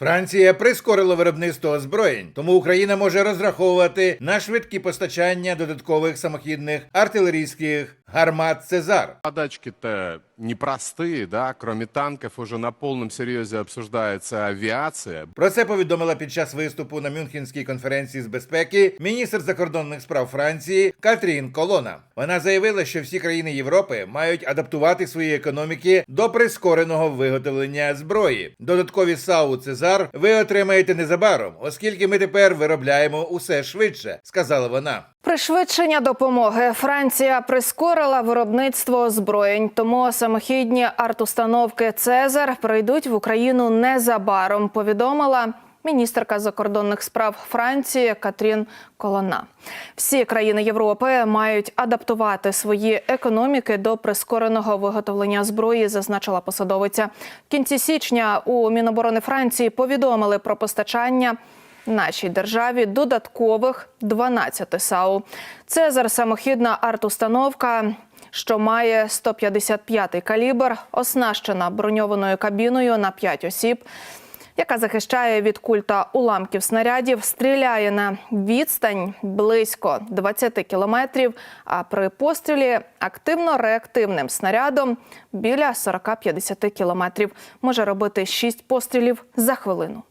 Франція прискорила виробництво озброєнь, тому Україна може розраховувати на швидкі постачання додаткових самохідних артилерійських гармат Цезар. Задачки-то непростые, да, кроме танков уже на полном серьезе обсуждается авиация. Про це повідомила під час виступу на Мюнхенській конференції з безпеки міністр закордонних справ Франції Катрін Колона. Вона заявила, що всі країни Європи мають адаптувати свої економіки до прискореного виготовлення зброї. Додаткові САУ Цезар ви отримаєте незабаром, оскільки ми тепер виробляємо усе швидше, сказала вона. Пришвидшення допомоги Франція прискорила виробництво озброєнь, тому самохідні артустановки Цезар прийдуть в Україну незабаром. Повідомила міністерка закордонних справ Франції Катрін Колона. Всі країни Європи мають адаптувати свої економіки до прискореного виготовлення зброї, зазначила посадовиця. В кінці січня у Міноборони Франції повідомили про постачання нашій державі додаткових 12 САУ. Цезар самохідна артустановка, що має 155-й калібр, оснащена броньованою кабіною на 5 осіб. Яка захищає від культа уламків снарядів, стріляє на відстань близько 20 кілометрів, а при пострілі активно-реактивним снарядом біля 40-50 кілометрів може робити 6 пострілів за хвилину.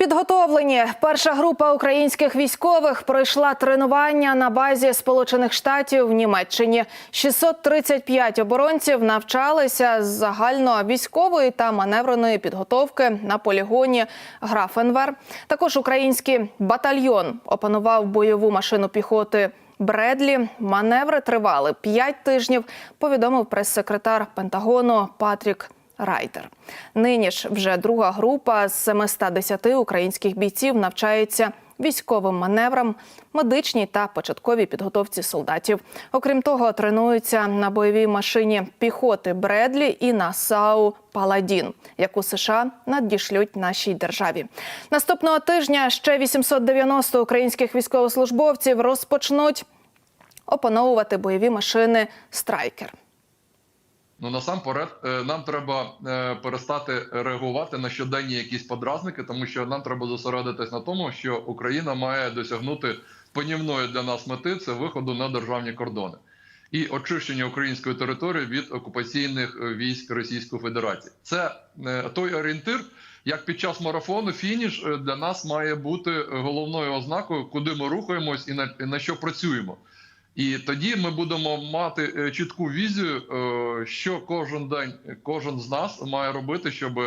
Підготовлені перша група українських військових пройшла тренування на базі Сполучених Штатів в Німеччині. 635 оборонців навчалися з загальновійськової та маневреної підготовки на полігоні Графенвер. Також український батальйон опанував бойову машину піхоти. Бредлі маневри тривали 5 тижнів. Повідомив прес-секретар Пентагону Патрік Райтер. Нині ж вже друга група з 710 українських бійців навчається військовим маневрам, медичній та початковій підготовці солдатів. Окрім того, тренуються на бойовій машині піхоти Бредлі і на САУ Паладін, яку США надішлють нашій державі. Наступного тижня ще 890 українських військовослужбовців розпочнуть опановувати бойові машини Страйкер. Ну насамперед, е, нам треба е, перестати реагувати на щоденні якісь подразники, тому що нам треба зосередитись на тому, що Україна має досягнути панівної для нас мети це виходу на державні кордони і очищення української території від окупаційних е, військ Російської Федерації. Це той орієнтир, як під час марафону, фініш для нас має бути головною ознакою, куди ми рухаємось і на, і на що працюємо. І тоді ми будемо мати е, чітку візію, е, що кожен день кожен з нас має робити, щоб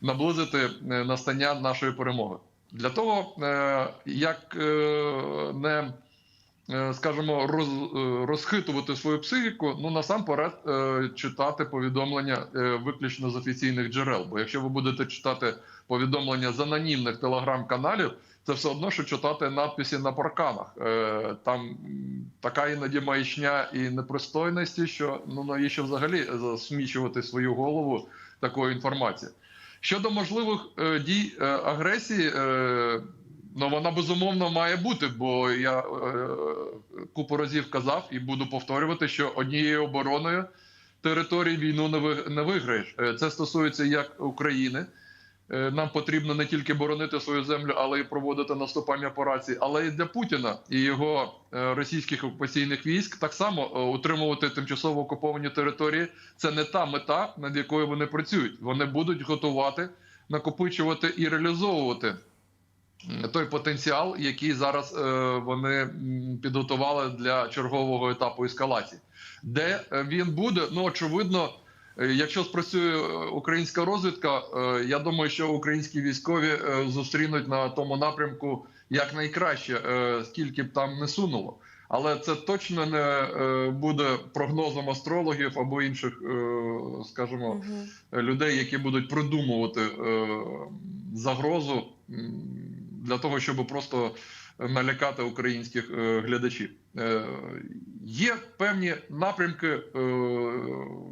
наблизити е, настання нашої перемоги. Для того, як не скажімо, роз, розхитувати свою психіку, ну насамперед читати повідомлення виключно з офіційних джерел. Бо якщо ви будете читати повідомлення з анонімних телеграм-каналів, це все одно, що читати надписи на парканах. Е, Там така іноді маячня і непристойності, що ну навіщо взагалі засмічувати свою голову такою інформацією. Щодо можливих е, дій е, агресії, ну вона безумовно має бути, бо я купу разів казав і буду повторювати, що однією обороною території війну не ви- виграєш. Це стосується як України. Е, Нам потрібно не тільки боронити свою землю, але й проводити наступальні операції, але і для Путіна і його е, російських окупаційних військ так само е, утримувати тимчасово окуповані території. Це не та мета, над якою вони працюють. Вони будуть готувати, накопичувати і реалізовувати той потенціал, який зараз вони підготували для чергового етапу ескалації. Де він буде, ну очевидно. Е, Якщо спрацює е, українська розвідка, е, я думаю, що українські військові зустрінуть на тому напрямку якнайкраще, скільки б там не сунуло. Але це точно не буде прогнозом астрологів або інших, скажімо, людей, які будуть продумувати е, загрозу для того, щоб просто налякати українських е, глядачів. Е, Є певні напрямки е,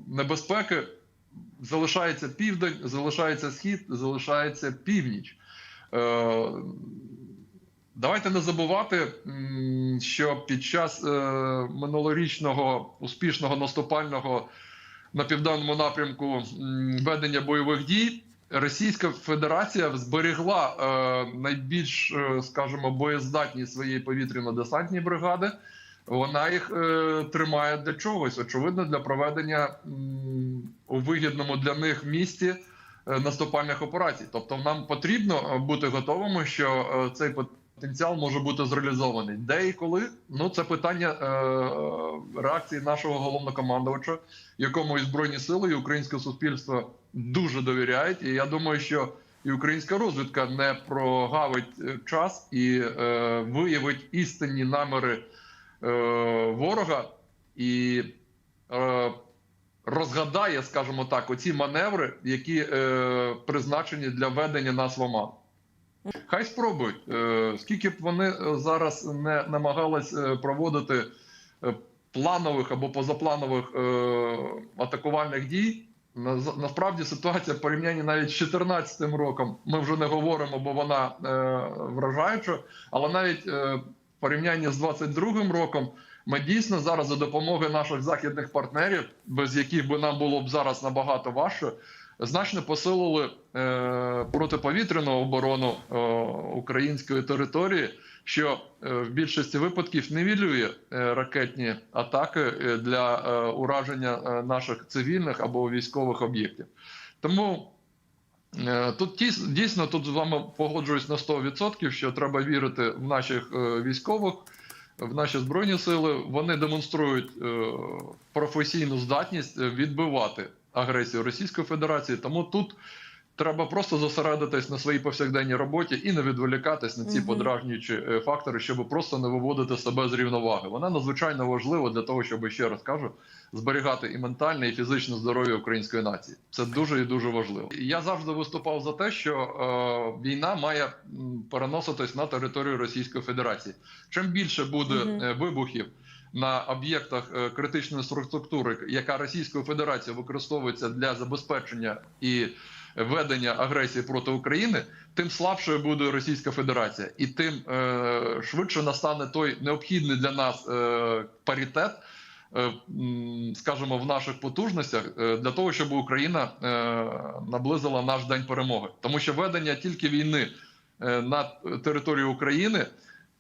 небезпеки. Залишається південь, залишається схід, залишається північ. Давайте не забувати, що під час минулорічного успішного наступального на південному напрямку ведення бойових дій Російська Федерація зберегла е, найбільш, е, скажімо, боєздатні свої повітряно-десантні бригади. Вона їх е, тримає для чогось, очевидно, для проведення м, у вигідному для них місті е, наступальних операцій. Тобто, нам потрібно е, бути готовими, що е, цей потенціал може бути зреалізований. Де і коли? Ну це питання е, реакції нашого головнокомандувача, якому і збройні сили, і українське суспільство дуже довіряють. І я думаю, що і українська розвідка не прогавить е, час і е, виявить істинні наміри е, ворога і е, розгадає, скажімо так, оці маневри, які е, призначені для ведення нас в оман. Хай спробують. Е, скільки б вони е, зараз не намагались е, проводити планових або позапланових атакувальних дій. Насправді ситуація в порівнянні навіть з 2014 роком ми вже не говоримо, бо вона вражаюча, але навіть в порівнянні з 2022 роком ми дійсно зараз за допомогою наших західних партнерів, без яких би нам було б зараз набагато важче, значно посилили е, протиповітряну оборону е, української території, що е, в більшості випадків нівелює е, ракетні атаки для ураження наших цивільних або військових об'єктів. Тому тут дійсно тут з вами погоджуюсь на 100%, що треба вірити в наших військових. В наші збройні сили вони демонструють професійну здатність відбивати агресію Російської Федерації. Тому тут треба просто зосередитись на своїй повсякденній роботі і не відволікатись на ці Мгм. подражнюючі е, фактори, щоб просто не виводити себе з рівноваги. Вона надзвичайно важлива для того, щоб ще раз кажу, зберігати і ментальне, і фізичне здоров'я української нації. Це дуже і дуже важливо. Я завжди виступав за те, що е, війна має переноситись на територію Російської Федерації. Чим більше буде е, вибухів на об'єктах е, критичної інфраструктури, яка Російською Федерацією використовується для забезпечення і ведення агресії проти України, тим слабшою буде Російська Федерація, і тим е, швидше настане той необхідний для нас е, паритет. Скажімо, в наших потужностях для того, щоб Україна наблизила наш день перемоги, тому що ведення тільки війни на території України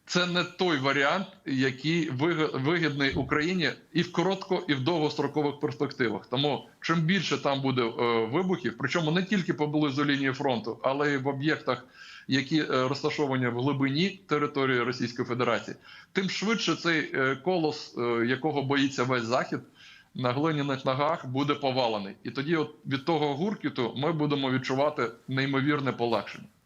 це не той варіант, який виг- вигідний Україні і в коротко, і в довгострокових перспективах. Тому чим більше там буде е, вибухів, причому не тільки поблизу лінії фронту, але й в об'єктах, які е, розташовані в глибині території Російської Федерації, тим швидше цей е, колос, якого боїться весь захід. На глиняних ногах буде повалений, і тоді, от від того гуркіту, ми будемо відчувати неймовірне полегшення.